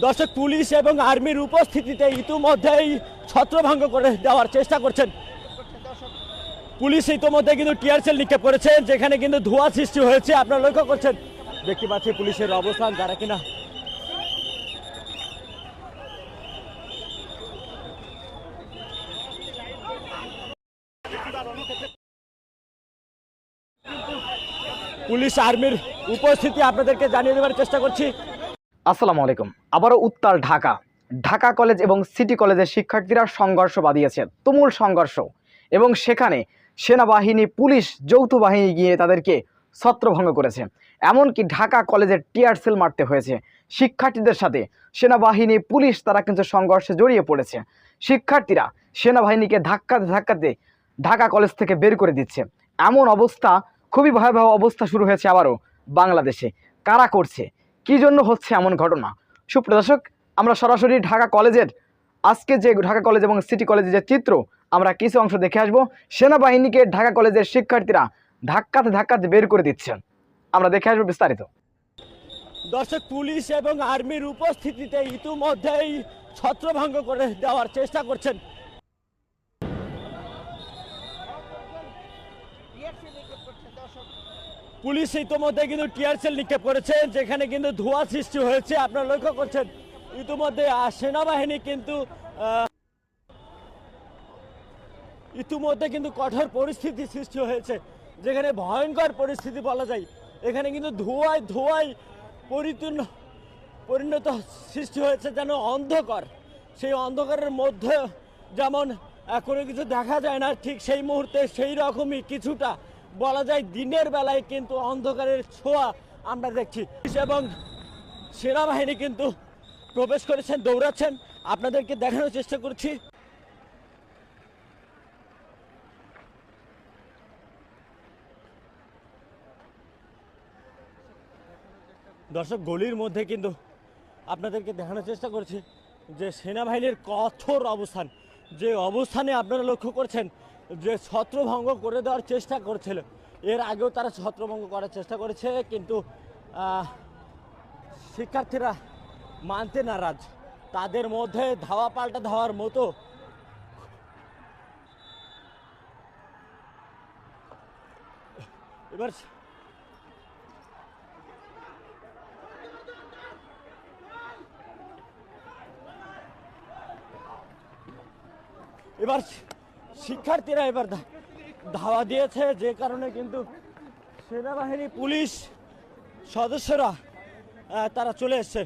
দর্শক, পুলিশ এবং আর্মির উপস্থিতিতে ইতিমধ্যেই ছত্রভঙ্গ করে দেওয়ার চেষ্টা করছেন। পুলিশ ইতিমধ্যে কিন্তু টিয়ারসেল নিক্ষেপ করেছে, যেখানে কিন্তু ধোঁয়া সৃষ্টি হয়েছে, আপনারা লক্ষ্য করছেন। দেখতে পাচ্ছি পুলিশের অবস্থান, যারা কিনা পুলিশ, আর্মির উপস্থিতি আপনাদেরকে জানিয়ে দেওয়ার চেষ্টা করছি। আসসালামু আলাইকুম। আবারও উত্তাল ঢাকা। ঢাকা কলেজ এবং সিটি কলেজের শিক্ষার্থীরা সংঘর্ষ বাঁধিয়েছে, তুমুল সংঘর্ষ। এবং সেখানে সেনাবাহিনী, পুলিশ, যৌথ বাহিনী গিয়ে তাদেরকে ছত্রভঙ্গ করেছে। এমনকি ঢাকা কলেজের টিয়ার সেল মারতে হয়েছে। শিক্ষার্থীদের সাথে সেনাবাহিনী, পুলিশ, তারা কিন্তু সংঘর্ষে জড়িয়ে পড়েছে। শিক্ষার্থীরা সেনাবাহিনীকে ধাক্কাতে ধাক্কাতে ঢাকা কলেজ থেকে বের করে দিচ্ছে। এমন অবস্থা, খুবই ভয়াবহ অবস্থা শুরু হয়েছে আবারও বাংলাদেশে। কারা করছে? কি জন্য হচ্ছে এমন ঘটনা? সুপ্রদর্শক আমরা সরাসরি ঢাকা কলেজের আজকে যে ঢাকা কলেজ এবং সিটি কলেজের যে চিত্র আমরা কিছু অংশ দেখে আসব। সেনাবাহিনীকে ঢাকা কলেজের শিক্ষার্থীরা ধাক্কাতে ধাক্কাতে বের করে দিচ্ছেন। আমরা দেখে আসব বিস্তারিত। দর্শক পুলিশ এবং আর্মির উপস্থিতিতে ইতিমধ্যেই ছত্রভঙ্গ করে দেওয়ার চেষ্টা করছেন। পুলিশ ইতিমধ্যে কিন্তু টিয়ারসেল নিক্ষেপ করেছে যেখানে কিন্তু ধোঁয়া সৃষ্টি হয়েছে। আপনারা লক্ষ্য করছেন, ইতিমধ্যে সেনাবাহিনী কিন্তু ইতিমধ্যে কিন্তু কঠোর পরিস্থিতি সৃষ্টি হয়েছে, যেখানে ভয়ঙ্কর পরিস্থিতি বলা যায়। এখানে কিন্তু ধোঁয়ায় ধোঁয়ায় পরিপূর্ণ পরিণত সৃষ্টি হয়েছে যেন অন্ধকার। সেই অন্ধকারের মধ্যে যেমন কোনো কিছু দেখা যায় না, ঠিক সেই মুহূর্তে সেই রকমই কিছুটা বলা যায় দিনের বেলায় কিন্তু অন্ধকারের ছোঁয়া আমরা দেখছি। এবং সেনাবাহিনী কিন্তু প্রবেশ করেছেন, দৌড়াচ্ছেন। আপনাদেরকে দেখানোর চেষ্টা করছি। দর্শক, গলির মধ্যে কিন্তু আপনাদেরকে দেখানোর চেষ্টা করছি যে সেনাবাহিনীর কঠোর অবস্থান। যে অবস্থানে আপনারা লক্ষ্য করছেন যে ছত্রভঙ্গ করে দেওয়ার চেষ্টা করছিল। এর আগেও তারা ছত্রভঙ্গ করার চেষ্টা করেছে, কিন্তু শিক্ষার্থীরা মানতে নারাজ। তাদের মধ্যে ধাওয়া পাল্টা ধাওয়ার মতো এবার এবার শিক্ষার্থীরা এবার ধাওয়া দিয়েছে যে কারণে কিন্তু সেনাবাহিনী পুলিশ সদস্যরা তারা চলে এসছে।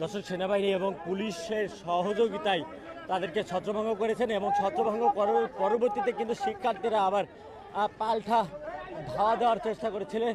দর্শক, সেনাবাহিনী এবং পুলিশের সহযোগিতায় তাদেরকে ছত্রভঙ্গ করেছেন এবং ছত্রভঙ্গ পরবর্তীতে কিন্তু শিক্ষার্থীরা আবার পাল্টা ধাওয়া দেওয়ার চেষ্টা করেছিলেন।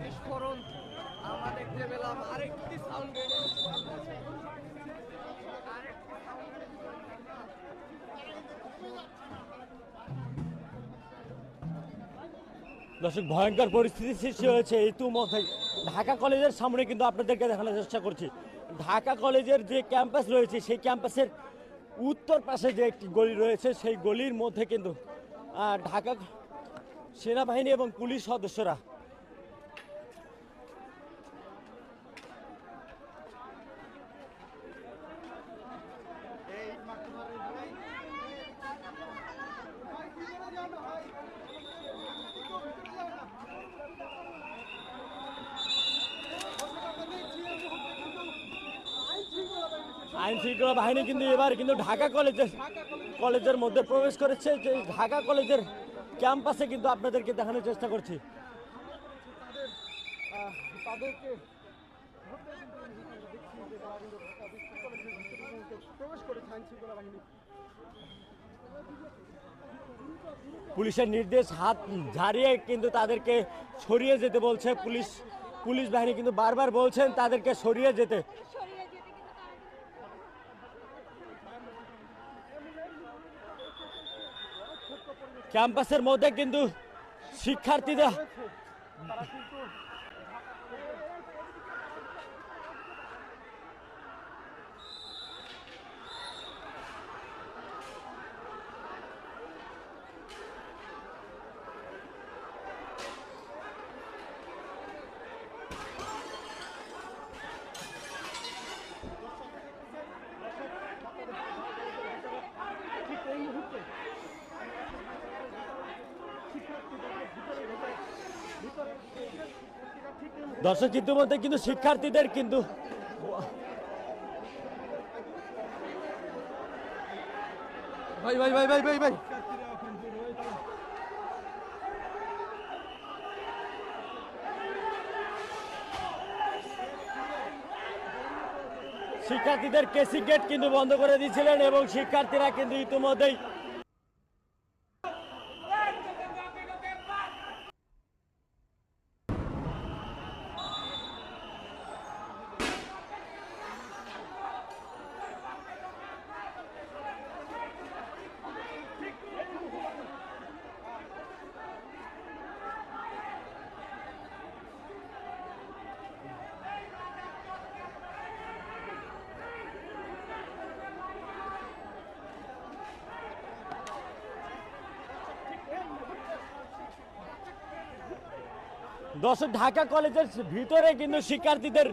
বিস্ফোরণ আমরা দেখতে পেলাম আরেকটি সাউন্ড দর্শক, ভয়ঙ্কর পরিস্থিতি সৃষ্টি হয়েছে ইতিমধ্যেই ঢাকা কলেজের সামনে কিন্তু আপনাদেরকে দেখানোর চেষ্টা করছি। ঢাকা কলেজের যে ক্যাম্পাস রয়েছে, সেই ক্যাম্পাসের উত্তর পাশে যে একটি গলি রয়েছে, সেই গলির মধ্যে কিন্তু ঢাকা সেনাবাহিনী এবং পুলিশ সদস্যরা আইন শৃঙ্খলা বাহিনী কিন্তু এবার কিন্তু ঢাকা কলেজের কলেজের মধ্যে প্রবেশ করেছে। যে ঢাকা কলেজের ক্যাম্পাসে কিন্তু আপনাদেরকে দেখানোর চেষ্টা করছি। পুলিশের নির্দেশ, হাত ঝাড়িয়ে কিন্তু তাদেরকে সরিয়ে যেতে বলছে। পুলিশ পুলিশ বাহিনী কিন্তু বারবার বলছেন তাদেরকে সরিয়ে যেতে সরিয়ে যেতে কিন্তু তারা ক্যাম্পাসের মধ্যে কিন্তু শিক্ষার্থীরা তারা কিন্তু ঠিক এই মুহূর্তে শিক্ষার্থীদেরকে ভিতরে ঢুকে ভিতরে শিক্ষার্থীরা ঠিক এই মুহূর্তে দর্শক ইতিমধ্যে কিন্তু শিক্ষার্থীদের কিন্তু ভাই ভাই ভাই ভাই ভাই ভাই। শিক্ষার্থীদের কেসি গেট কিন্তু বন্ধ করে দিয়েছিলেন এবং শিক্ষার্থীরা কিন্তু ইতিমধ্যেই দর্শক ঢাকা কলেজের ভিতরে কিন্তু শিক্ষার্থীদের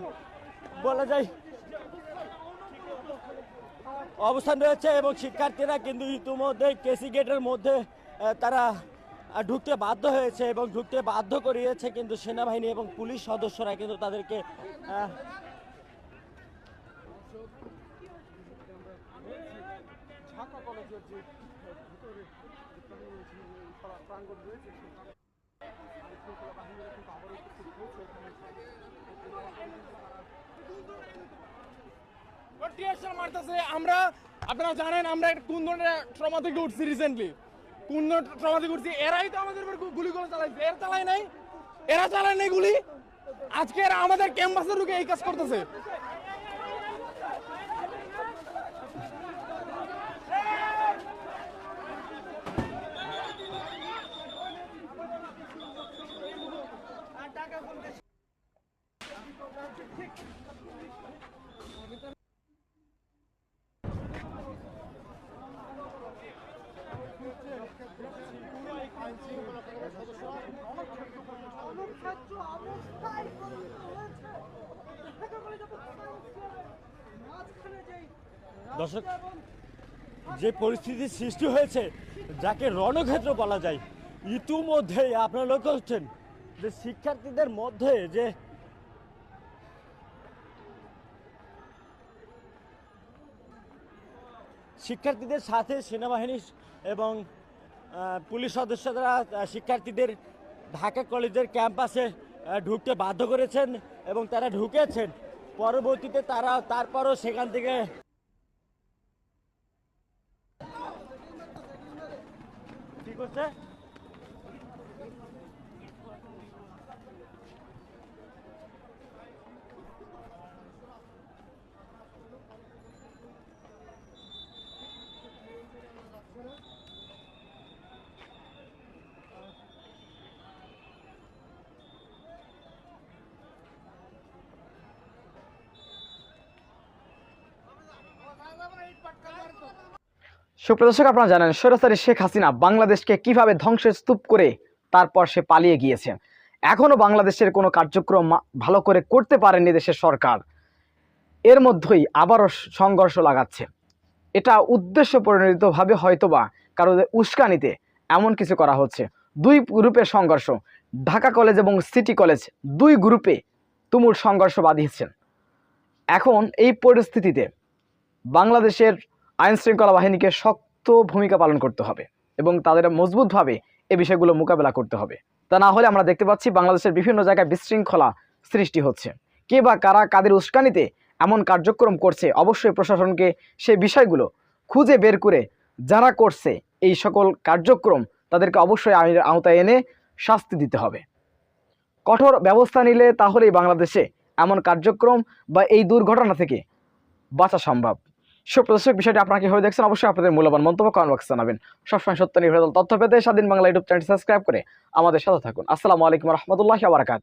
বলা যায় অবস্থান রয়েছে এবং শিক্ষার্থীরা কিন্তু ইতিমধ্যে কেসি গেটের মধ্যে তারা ঢুকতে বাধ্য হয়েছে এবং ঢুকতে বাধ্য করিয়েছে কিন্তু সেনাবাহিনী এবং পুলিশ সদস্যরা কিন্তু তাদেরকে ঢাকা কলেজের যে প্রাঙ্গণ রয়েছে, এই প্রা- প্রাঙ্গণ রয়েছে সেখানে আইন শৃঙ্খলা বাহিনীরা কিন্তু আবারও উপস্থিত হয়েছে এখানে টিয়ারশাল মারতেছে, আমরা, আপনারা জানেন আমরা কোন ধরনের ট্রমা থেকে উঠছি রিসেন্টলি কোন ট্রমা থেকে উঠছি? এরাই তো আমাদের উপর গু- গুলি করে চালাইছে। এরা চালায় নাই? এরা চালায় নাই গুলি? আজকে এরা আমাদের ক্যাম্পাসে ঢুকে এই কাজ করতেছে ছাত্র অবস্থায় পরিণত হয়েছে ঢাকা কলেজ অফ সায়েন্সের মাঝখানে যেই দর্শক, যে পরিস্থিতির সৃষ্টি হয়েছে, যাকে রণক্ষেত্র বলা যায় ইতিমধ্যেই আপনারা লক্ষ্য করছেন যে শিক্ষার্থীদের মধ্যে যে শিক্ষার্থীদের সাথে সেনাবাহিনী এবং পুলিশ সদস্যরা শিক্ষার্থীদের ঢাকা কলেজের ক্যাম্পাসে ঢুকতে বাধ্য করেছেন এবং তারা ঢুকেছেন। পরবর্তীতে তারা, তারপরও সেখান থেকে কি করছে সুপ্রদর্শক আপনারা জানেন সরাসরি শেখ হাসিনা বাংলাদেশকে কীভাবে ধ্বংসের স্তূপ করে তারপর সে পালিয়ে গিয়েছে। এখনও বাংলাদেশের কোনো কার্যক্রম ভালো করে করতে পারেনি দেশের সরকার। এর মধ্যেই আবারও সংঘর্ষ লাগাচ্ছে। এটা উদ্দেশ্য পরিণতভাবে হয়তোবা কারোদের উস্কানিতে এমন কিছু করা হচ্ছে। দুই গ্রুপের সংঘর্ষ, ঢাকা কলেজ এবং সিটি কলেজ দুই গ্রুপে তুমুল সংঘর্ষ বাঁধিয়েছেন। এখন এই পরিস্থিতিতে বাংলাদেশের আইন শৃঙ্খলা বাহিনীকে শক্ত ভূমিকা পালন করতে হবে এবং তাদের মজবুতভাবে এ বিষয়গুলো মোকাবেলা করতে হবে। তা না হলে আমরা দেখতে পাচ্ছি বাংলাদেশের বিভিন্ন জায়গায় বিশৃঙ্খলা সৃষ্টি হচ্ছে। কে বা কারা কাদের উস্কানিতে এমন কার্যক্রম করছে অবশ্যই প্রশাসনকে সে বিষয়গুলো খুঁজে বের করে যারা করছে এই সকল কার্যক্রম তাদেরকে অবশ্যই আইনের আওতায় এনে শাস্তি দিতে হবে। কঠোর ব্যবস্থা নিলে তাহলেই বাংলাদেশে এমন কার্যক্রম বা এই দুর্ঘটনা থেকে বাঁচা সম্ভব। সুপ্রদর্শক, বিষয়টি আপনারা কীভাবে দেখছেন অবশ্যই আপনাদের মূল্যবান মন্তব্য কমেন্ট বক্সে জানাবেন। সবসময় সত্য নির্ভর তথ্য পেতে স্বাধীন বাংলা ইউটিউব চ্যানেল সাবস্ক্রাইব করে আমাদের সাথে থাকুন। আসসালামু আলাইকুম রহমতুল্লাহ বারাকাত